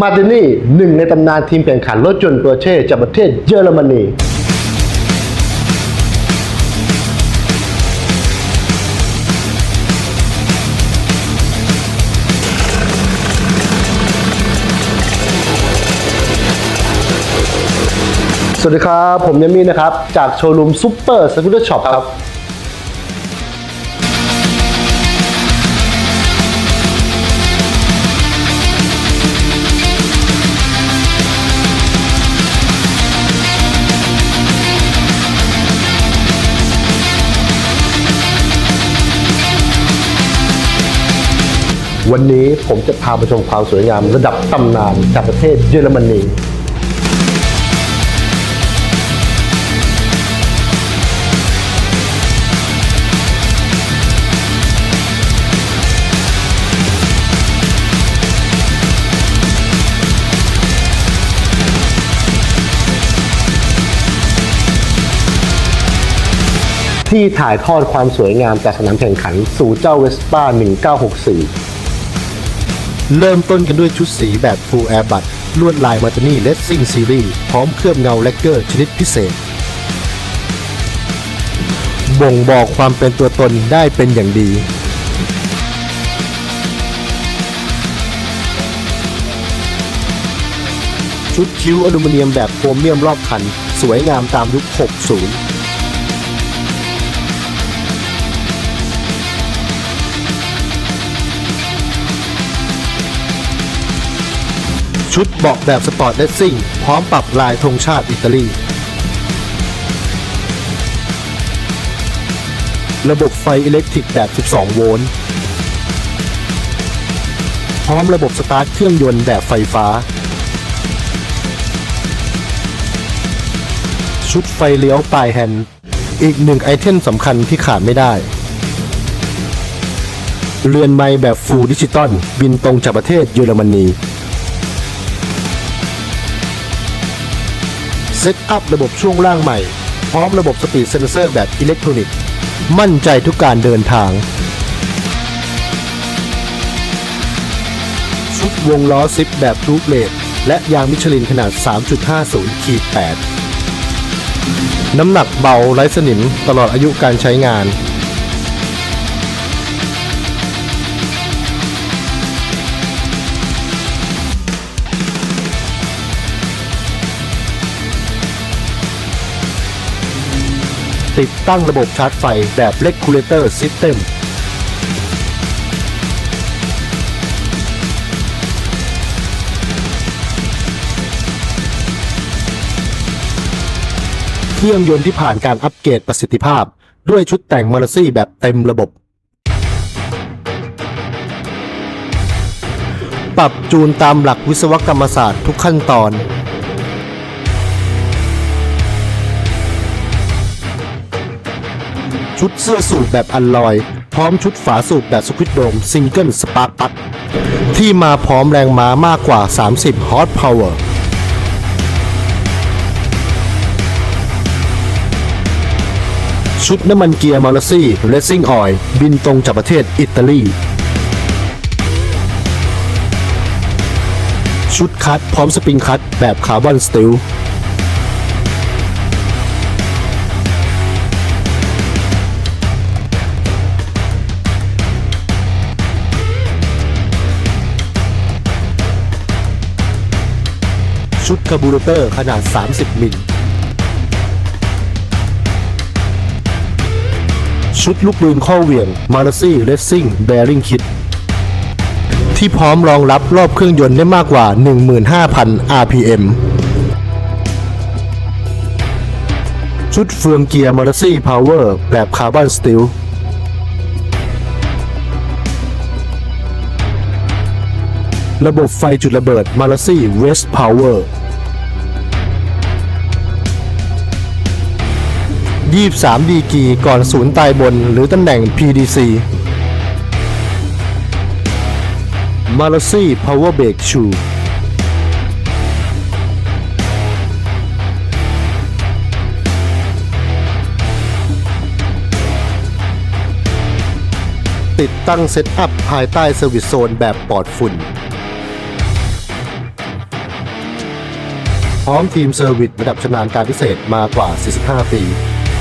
มาตินี่หนึ่งในตำนานทีมแข่งขันรถยนต์ตัวเช่จากประเทศเยอรมนีสวัสดีครับ ผมยามีนะครับ จากโชว์รูมซูเปอร์สกูตเตอร์ช็อปครับ วันนี้ผมจะพาไปชมความสวยงามระดับตำนานจากประเทศเยอรมนีที่ถ่ายทอดความสวยงามจากสนามแข่งขันสู่เจ้าเวสป้า 1964 เริ่มต้นกันด้วยชุดสีแบบ Full Air บัตลวดลายมาตานี่เลสซิ่งซีรีส์พร้อมเคลือบเงาแลกเกอร์ชนิดพิเศษ บ่งบอกความเป็นตัวตนได้เป็นอย่างดี ชุดคิ้วอลูมิเนียมแบบโครเมียมรอบคัน สวยงามตามยุค 60 ชุดเบาะแบบสปอร์ตเลสซิ่ง พร้อมปรับลายธงชาติอิตาลี ระบบไฟอิเล็กทริกแบบ 12 โวลต์ พร้อมระบบสตาร์ทเครื่องยนต์แบบไฟฟ้า ชุดไฟเลี้ยวปลายแฮนด์ อีกหนึ่งไอเทมสำคัญที่ขาดไม่ได้เรือนไม้แบบฟูลดิจิตอลบินตรงจากประเทศเยอรมนี เซตอัพระบบช่วงล่างใหม่ พร้อมระบบสปีดเซนเซอร์แบบอิเล็กทรอนิกส์ มั่นใจทุกการเดินทาง ชุดวงล้อซิปแบบทูบเลดและยางมิชลินขนาด 3.50ขีด8น้ำหนักเบาไร้สนิมตลอดอายุการใช้งาน ติดตั้งระบบชาร์จไฟแบบ Regulator System เครื่องยนต์ที่ผ่านการอัปเกรดประสิทธิภาพ ด้วยชุดแต่งมอร์ซี่แบบเต็มระบบ ปรับจูนตามหลักวิศวกรรมศาสตร์ทุกขั้นตอน ชุดเสื้อสูทแบบอัลลอย พร้อมชุดฝาสูบแบบสควิตโดมซิงเกิลสปาร์ p ปักที่มาพร้อมแรงม้ามากกว่า 30 ฮอร์ p พาวเวอร์ชุดน้ำมันเกียร์มาร์ซี่เรซิ่งออยบินตรงจากประเทศอิตาลี ชุดคัดพร้อมสปริงคัดแบบคาร์บอนสตีล ชุดคาร์บูเรเตอร์ขนาด 30 มิล ชุดลูกปืนข้อเหวี่ยง m a r c y Racing Bearing Kit ที่พร้อมรองรับรอบเครื่องยนต์ได้มากกว่า 15,000 RPM ชุดเฟืองเกียร์ m a r c y Power แบบคาร์บอนสตีลระบบไฟจุดระเบิด m a r c y West Power 23 ดีกีก่อนศูนย์ตายบนหรือตำแหน่ง PDC m a r c y Power Brake Shoe ติดตั้งเซตอัพภายใต้เซอร์วิสโซนแบบปลอดฝุ่น พร้อมทีมเซอร์วิสระดับชำนาญการพิเศษมากว่า 45 ปี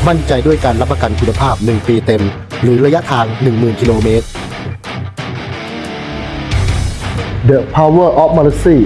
มั่นใจด้วยการรับประกันคุณภาพ 1 ปีเต็ม หรือระยะทาง 10,000 กิโลเมตร The Power of Mercy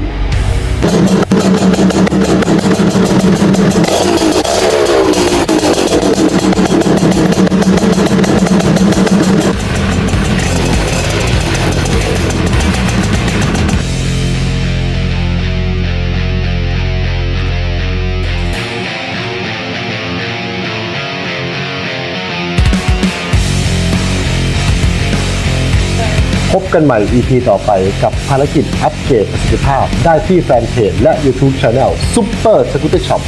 พบกันใหม่ EP ต่อไปกับภารกิจอัปเกรดประสิทธิภาพ ได้ที่แฟนเพจและ YouTube Channel Super Scooter Shop